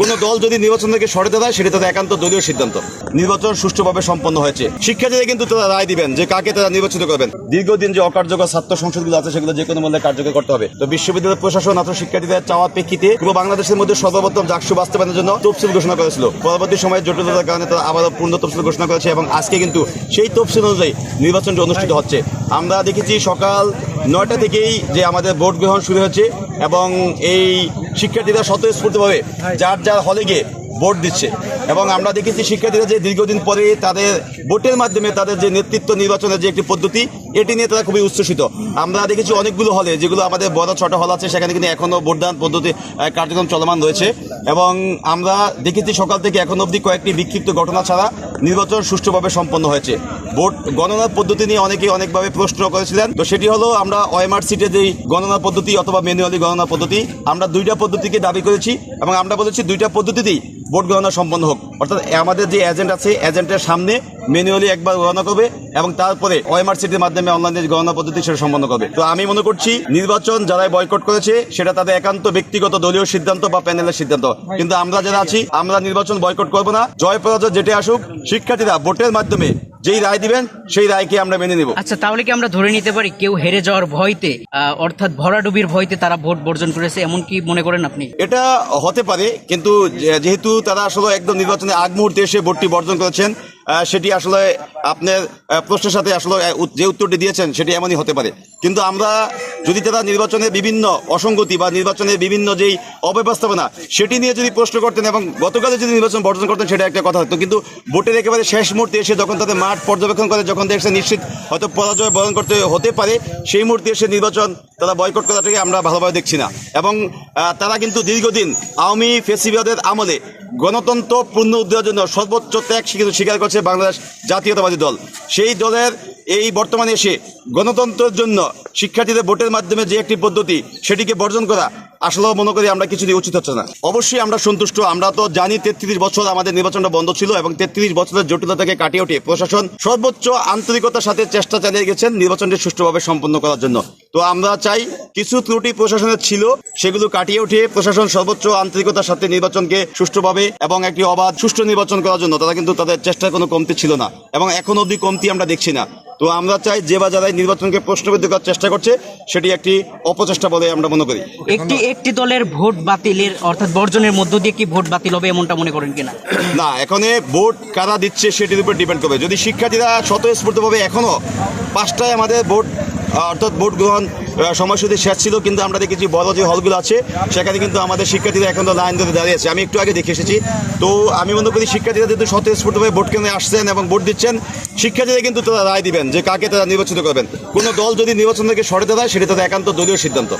কোন দল যদি নির্বাচন থেকে সরাতে দেয়, সেটা তাদের একান্ত দলীয় সিদ্ধান্ত। নির্বাচন সুষ্ঠুভাবে সম্পন্ন হয়েছে। শিক্ষার্থীরা কিন্তু তারা রায় দিবেন যে কাকে তারা নির্বাচিত করবেন। দীর্ঘদিন যে অকার্যকর ছাত্র সংসদগুলো আছে, সেগুলো যে কোনো মূল্যে কার্যকর করতে হবে। তো বিশ্ববিদ্যালয় প্রশাসন ছাত্র শিক্ষার্থীদের চাওয়ার প্রেক্ষিতে পুরো বাংলাদেশের মধ্যে সর্বপ্রথম জাকসু বাস্তবায়নের জন্য তফসিল ঘোষণা করেছিল। পরবর্তী সময়ে জটিলতার কারণে তারা আবারও পূর্ণ তফসিল ঘোষণা করেছে এবং আজকে কিন্তু সেই তফসিল অনুযায়ী নির্বাচনটি অনুষ্ঠিত হচ্ছে। আমরা দেখেছি সকাল নয়টা থেকেই যে আমাদের ভোট গ্রহণ শুরু হচ্ছে এবং এই শিক্ষার্থীরা স্বতঃস্ফূর্তভাবে যার যার হলে গিয়ে ভোট দিচ্ছে। এবং আমরা দেখেছি শিক্ষার্থীরা যে দীর্ঘদিন পরে তাদের ভোটের মাধ্যমে তাদের যে নেতৃত্ব নির্বাচনের যে একটি পদ্ধতি, এটি নিয়ে তারা খুবই উচ্ছ্বসিত। আমরা দেখেছি অনেকগুলো হলে, যেগুলো আমাদের বড় ছোট হল আছে, সেখানে কিন্তু এখনও ভোটদান পদ্ধতি কার্যক্রম চলমান রয়েছে। এবং আমরা দেখেছি সকাল থেকে এখন অবধি কয়েকটি বিক্ষিপ্ত ঘটনা ছাড়া নির্বাচন সুষ্ঠুভাবে সম্পন্ন হয়েছে। ভোট গণনার পদ্ধতি নিয়ে অনেকেই অনেকভাবে প্রশ্ন করেছিলেন। তো সেটি হলো, আমরা ওএমআর সিটে যেই গণনা পদ্ধতি অথবা ম্যানুয়ালি গণনা পদ্ধতি, আমরা দুইটা পদ্ধতিকে দাবি করেছি এবং আমরা বলেছি দুইটা পদ্ধতিতেই ভোট গণনা সম্পন্ন হোক। অর্থাৎ আমাদের যে এজেন্ট আছে এজেন্টের সামনে ম্যানুয়ালি একবার গণনা করবে এবং তারপরে ওএমআর সিটির মাধ্যমে অনলাইনে গণনা পদ্ধতি সেটা সম্পন্ন করবে। তো আমি মনে করছি, নির্বাচন যারা বয়কট করেছে, সেটা তাদের একান্ত ব্যক্তিগত দলীয় সিদ্ধান্ত বা প্যানেলের সিদ্ধান্ত। কিন্তু আমরা যারা আছি, আমরা নির্বাচন বয়কট করব না। জয় পরাজয় যেটি আসুক, শিক্ষার্থীরা ভোটের মাধ্যমে যেই রায় দিবেন সেই রায়কে আমরা মেনে নেব। আচ্ছা তাহলে কি আমরা ধরে নিতে পারি কেউ হেরে যাওয়ার ভয়তে অর্থাৎ ভরাডুবির ভয়তে তারা ভোট বর্জন করেছে এমন কি মনে করেন আপনি? এটা হতে পারে কিন্তু যেহেতু তারা আসলে একদম নির্বাচনে আগ মুহূর্তে এসে ভোটটি বর্জন করেছেন সেটি আসলে আপনার প্রশ্নের সাথে আসলে যে উত্তরটি দিয়েছেন সেটি এমনই হতে পারে। কিন্তু আমরা যদি তারা নির্বাচনের বিভিন্ন অসঙ্গতি বা নির্বাচনের বিভিন্ন যেই অব্যবস্থাপনা, সেটি নিয়ে যদি প্রশ্ন করতেন এবং গতকালে যদি নির্বাচন বর্জন করতেন, সেটা একটা কথা হতো। কিন্তু ভোটের একেবারে শেষ মুহূর্তে এসে যখন তাদের মাঠ পর্যবেক্ষণ করে, যখন দেখছে নিশ্চিত হয়তো পরাজয় বরণ করতে হতে পারে, সেই মুহূর্তে এসে নির্বাচন তারা বয়কট করাটাকে আমরা ভালোভাবে দেখছি না। এবং তারা কিন্তু দীর্ঘদিন আওয়ামী ফেসিবাদের আমলে গণতন্ত্র পূর্ণ উদ্ধারের জন্য সর্বোচ্চ ত্যাগ স্বীকার করছে বাংলাদেশ জাতীয়তাবাদী দল। সেই দলের এই বর্তমানে এসে গণতন্ত্রের জন্য শিক্ষার্থীদের ভোটের মাধ্যমে যে একটি পদ্ধতি, সেটিকে বর্জন করা আসলেও মনে করি আমরা কিছু উচিত হচ্ছে না। অবশ্যই আমরা সন্তুষ্ট, আমরা তো জানি তেত্রিশ বছর আমাদের নির্বাচনটা বন্ধ ছিল এবং তেত্রিশ বছরের জটিলতাকে কাটিয়ে উঠে প্রশাসন সর্বোচ্চ আন্তরিকতার সাথে চেষ্টা চালিয়ে গেছেন নির্বাচনটি সুষ্ঠুভাবে সম্পন্ন করার জন্য। তো আমরা চাই কিছু ত্রুটি প্রশাসনের ছিল, সেগুলো কাটিয়ে উঠে প্রশাসন সর্বোচ্চ আন্তরিকতার সাথে নির্বাচনকে সুষ্ঠুভাবে এবং একটি অবাধ সুষ্ঠু নির্বাচন করার জন্য তারা কিন্তু তাদের চেষ্টার কোনো কমতি ছিল না। এবং এখন অবধি কমতি আমরা দেখছি না। তো আমরা চাই যে বা যারা নির্বাচনকে প্রশ্নবিদ্ধ করার চেষ্টা করছে সেটি একটি অপচেষ্টা বলে আমরা মনে করি। একটি একটি দলের ভোট বাতিলের অর্থাৎ বর্জনের মধ্য দিয়ে কি ভোট বাতিল হবে এমনটা মনে করেন কিনা? না এখানে ভোট কারা দিচ্ছে সেটির উপর ডিপেন্ড করবে। যদি শিক্ষার্থীরা স্বতঃস্ফূর্তভাবে এখনও পাঁচটায় আমাদের ভোট অর্থাৎ ভোট গ্রহণ সময়সূচি শেষ ছিল, কিন্তু আমরা দেখেছি বড় যে হলগুলো আছে, সেখানে কিন্তু আমাদের শিক্ষার্থীরা এখনও লাইন ধরে দাঁড়িয়ে আছে আমি একটু আগে দেখে এসেছি। তো আমি মনে করি শিক্ষার্থীরা যেহেতু স্বতঃস্ফূর্তভাবে ভোট কেন্দ্রে আসছেন এবং ভোট দিচ্ছেন শিক্ষার্থীরা কিন্তু তারা রায় দিবেন যে কাকে তারা নির্বাচিত করবেন। কোনো দল যদি নির্বাচন থেকে সরে দেয় সেটা তাদের একান্ত দলীয় সিদ্ধান্ত।